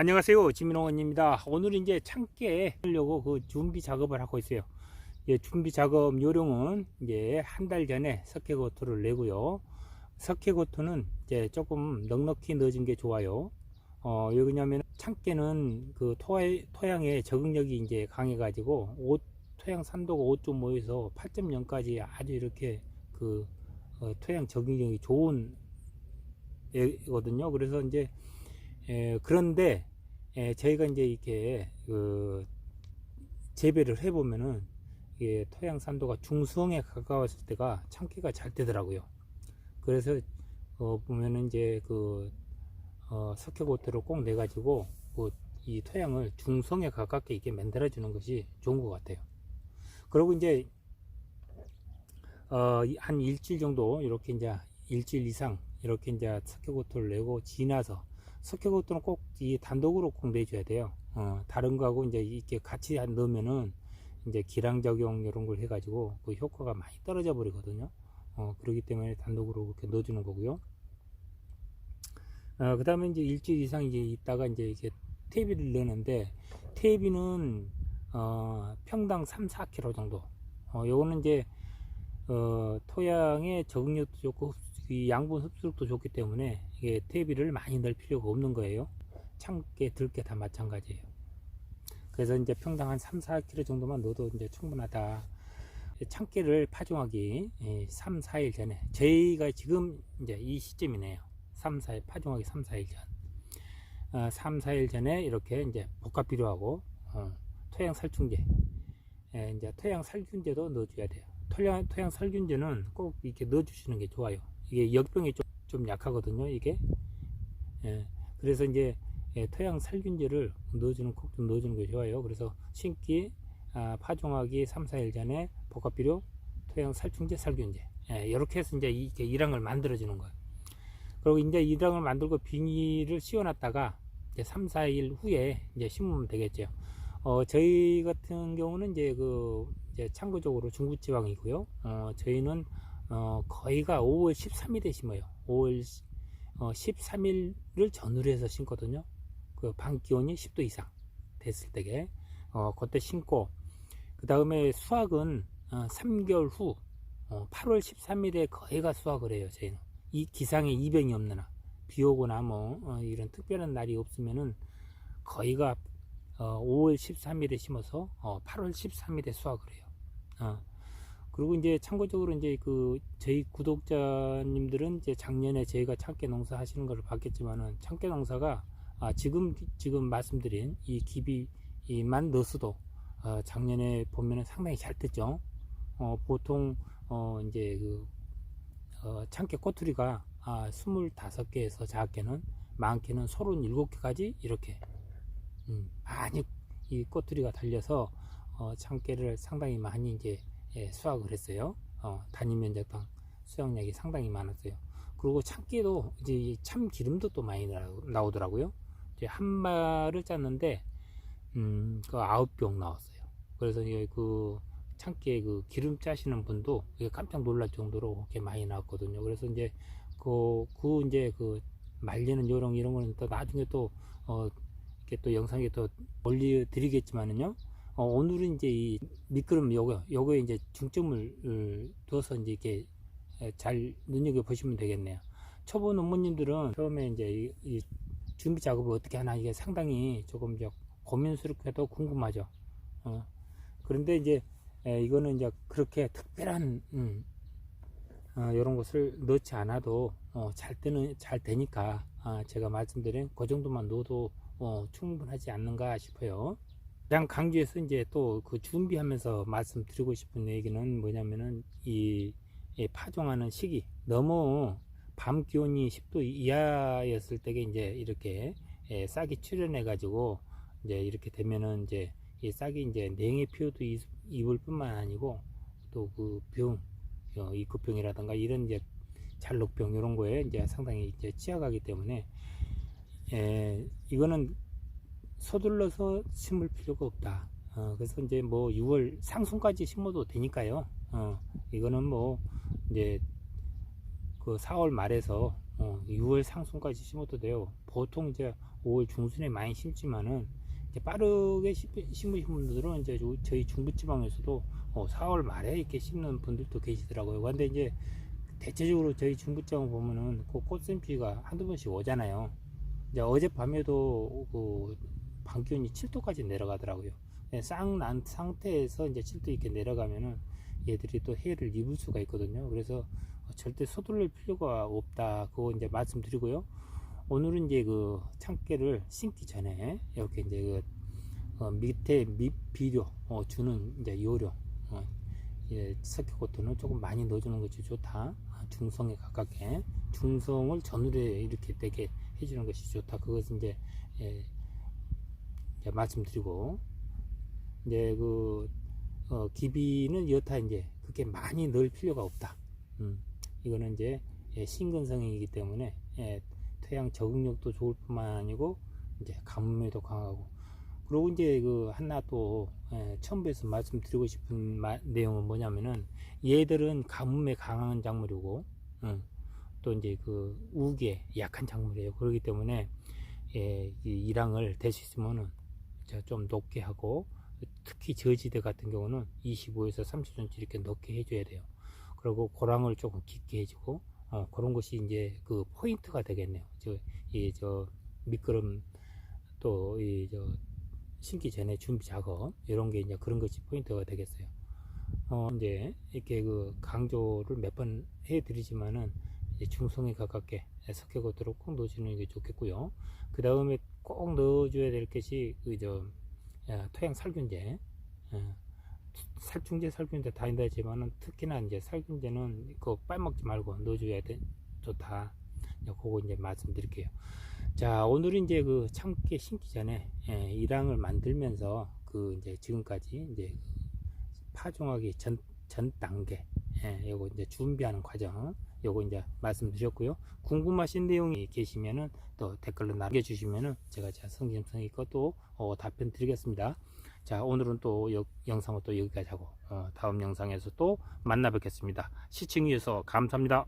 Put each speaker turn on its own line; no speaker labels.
안녕하세요. 지민홍원입니다. 오늘 이제 참깨 하려고 그 준비 작업을 하고 있어요. 예, 준비 작업 요령은 이제 한 달 전에 석회고토를 내고요. 석회고토는 이제 조금 넉넉히 넣어준 게 좋아요. 어, 왜 그러냐면 참깨는 그 토, 토양의 적응력이 이제 강해 가지고 5, 토양 산도가 5.5에서 8.0까지 아주 이렇게 그 어, 토양 적응력이 좋은 애거든요. 그래서 이제 에, 그런데 에, 저희가 이제 이렇게 그 재배를 해보면은 이게 토양 산도가 중성에 가까웠을 때가 참기가 잘 되더라고요. 그래서 어, 보면은 이제 그 어, 석회고토를 꼭 내가지고 그 이 토양을 중성에 가깝게 이렇게 만들어 주는 것이 좋은 것 같아요. 그리고 이제 어, 이- 한 일주일 정도 이렇게 이제 일주일 이상 이렇게 이제 석회고토를 내고 지나서 석회고토는 꼭이 단독으로 꼭 내줘야 돼요. 어, 다른 거하고 이제 이렇게 같이 안 넣으면은 이제 기량 적용 이런 걸 해가지고 그 효과가 많이 떨어져 버리거든요. 어, 그렇기 때문에 단독으로 그렇게 넣어주는 거고요. 어, 그 다음에 이제 일주일 이상 이제 있다가 이제 이게 퇴비를 넣는데 퇴비는 어, 평당 3, 4kg 정도. 어, 요거는 이제 어, 토양의 적응력도 좋고 이 양분 흡수력도 좋기 때문에 이게 퇴비를 많이 넣을 필요가 없는 거예요. 참깨, 들깨 다 마찬가지예요. 그래서 이제 평당 한 3, 4kg 정도만 넣어도 이제 충분하다. 참깨를 파종하기 3, 4일 전에 저희가 지금 이제 이 시점이네요. 3, 4일 파종하기 3, 4일 전. 어, 3, 4일 전에 이렇게 이제 복합 비료하고 어, 토양 살충제, 예, 이제 토양 살균제도 넣어줘야 돼요. 토양, 토양 살균제는 꼭 이렇게 넣어주시는 게 좋아요. 이게 역병이 좀, 좀 약하거든요, 이게. 예, 그래서 이제 예, 토양 살균제를 넣어주는, 꼭좀 넣어주는 게 좋아요. 그래서 심기, 아, 파종하기 3, 4일 전에 복합비료, 토양 살충제, 살균제. 예, 이렇게 해서 이제 이렇게 일항을 만들어주는 거예요. 그리고 이제 일항을 만들고 비닐을 씌워놨다가 이제 3, 4일 후에 이제 심으면 되겠죠. 어, 저희 같은 경우는 이제 그, 이제 참고적으로 중부지방이고요. 어, 저희는, 어, 거의가 5월 13일에 심어요. 5월 어, 13일을 전후로 해서 심거든요. 그 방 기온이 10도 이상 됐을 때게, 어, 그때 심고, 그 다음에 수확은, 어, 3개월 후, 어, 8월 13일에 거의가 수확을 해요, 저희는. 이 기상에 이변이 한. 비 오거나 뭐, 어, 이런 특별한 날이 없으면은 거의가 어, 5월 13일에 심어서 어, 8월 13일에 수확을 해요. 어. 그리고 이제 참고적으로 이제 그 저희 구독자님들은 이제 작년에 저희가 참깨 농사 하시는 걸 봤겠지만은 참깨 농사가 아, 지금 지금 말씀드린 이 기비만 넣었어도 어, 작년에 보면은 상당히 잘 됐죠. 어, 보통 어, 이제 그 어, 참깨 꼬투리가 아, 25개에서 작게는 많게는 37개까지 이렇게 음, 많이 이 꼬투리가 달려서 어, 참깨를 상당히 많이 이제 예, 수확을 했어요. 어, 단위 면적당 수확량이 상당히 많았어요. 그리고 참깨도 이제 이 참기름도 또 많이 나오, 더라고요 이제 한 마를 짰는데 음, 그 아홉 병 나왔어요. 그래서 그 참깨 그 기름 짜시는 분도 깜짝 놀랄 정도로 그렇게 많이 나왔거든요. 그래서 이제 그, 그 이제 그 말리는 요령 이런 거는 또 나중에 또 어, 이렇게 또 영상에 또 올려드리겠지만은요. 어, 오늘은 이제 이 미끄럼 요거, 요거에 이제 중점을 어, 두어서 이제 이렇게 에, 잘 눈여겨 보시면 되겠네요. 초보 농부님들은 처음에 이제 이, 이 준비 작업을 어떻게 하나 이게 상당히 조금 저 고민스럽게도 궁금하죠. 어, 그런데 이제 에, 이거는 이제 그렇게 특별한 음, 어, 이런 것을 넣지 않아도 어, 잘 되는 잘 되니까 아, 제가 말씀드린 그 정도만 넣어도 어, 충분하지 않는가 싶어요. 가장 강조해서 이제 또 그 준비하면서 말씀드리고 싶은 얘기는 뭐냐면은 이, 이 파종하는 시기 너무 밤 기온이 10도 이하였을 때게 이제 이렇게 예, 싹이 출현해 가지고 이제 이렇게 되면은 이제 이 싹이 이제 냉해 피워도 이- 입을 뿐만 아니고 또 그 병, 어, 이급병이라든가 이런 이제 잘록병 이런 거에 이제 상당히 이제 취약하기 때문에 예, 이거는 서둘러서 심을 필요가 없다. 어, 그래서 이제 뭐 6월 상순까지 심어도 되니까요. 어, 이거는 뭐 이제 그 4월 말에서 어, 6월 상순까지 심어도 돼요. 보통 이제 5월 중순에 많이 심지만은 빠르게 심- 심으신 분들은 이제 저- 저희 중부지방에서도 어, 4월 말에 이렇게 심는 분들도 계시더라고요. 근데 이제 대체적으로 저희 중부지방 보면은 그 꽃샘비가 한두 번씩 오잖아요. 이제 어젯밤에도 그 밤기온이 7도까지 내려가더라고요. 네, 쌍난 상태에서 이제 7도 이렇게 내려가면은 얘들이 또 해를 입을 수가 있거든요. 그래서 절대 서둘릴 필요가 없다. 그거 이제 말씀드리고요. 오늘은 이제 그 참깨를 심기 전에 이렇게 이제 그 어, 밑에 밑 비료 어, 주는 이제 요령 어, 예, 석회코트는 조금 많이 넣어주는 것이 좋다. 아, 중성에 가깝게 중성을 전후에 이렇게 되게 해주는 것이 좋다. 그것은 이제, 예, 이제 말씀드리고 이제 그 어, 기비는 여타 이제 그렇게 많이 넣을 필요가 없다. 음, 이거는 이제 예, 신근성이기 때문에 예, 태양 적응력도 좋을 뿐만 아니고 이제 가뭄에도 강하고 그리고 이제 그 하나 또 예, 첨부해서 말씀드리고 싶은 마- 내용은 뭐냐면은 얘들은 가뭄에 강한 작물이고 음, 또 이제 그 우기에 약한 작물이에요. 그렇기 때문에 예, 이 일항을 될 수 있으면은 자, 좀 높게 하고 특히 저지대 같은 경우는 25에서 30cm 이렇게 높게 해줘야 돼요. 그리고 고랑을 조금 깊게 해주고 어, 그런 것이 이제 그 포인트가 되겠네요. 저 이 저 미끄럼 또 이 저 심기 전에 준비 작업 이런 게 이제 그런 것이 포인트가 되겠어요. 어 이제 이렇게 그 강조를 몇 번 해드리지만은 중성에 가깝게 석회고토로 꼭 넣어주는 게 좋겠고요. 그 다음에 꼭 넣어줘야 될 것이 그저 토양 살균제. 예, 살충제 살균제 다 있다 지만은 특히나 이제 살균제는 그 빨먹지 말고 넣어줘야 돼 좋다. 이제 그거 이제 말씀드릴게요. 자 오늘은 이제 그 참깨 심기 전에 예, 일항을 만들면서 그 이제 지금까지 이제 파종하기 전, 전 단계 예, 요거 이제 준비하는 과정 요거 이제 말씀 드렸고요. 궁금하신 내용이 계시면은 또 댓글로 남겨주시면은 제가 자 성심성 있고 또 어, 답변 드리겠습니다. 자 오늘은 또 여- 영상은 또 여기까지 하고 어, 다음 영상에서 또 만나 뵙겠습니다. 시청해 주셔서 감사합니다.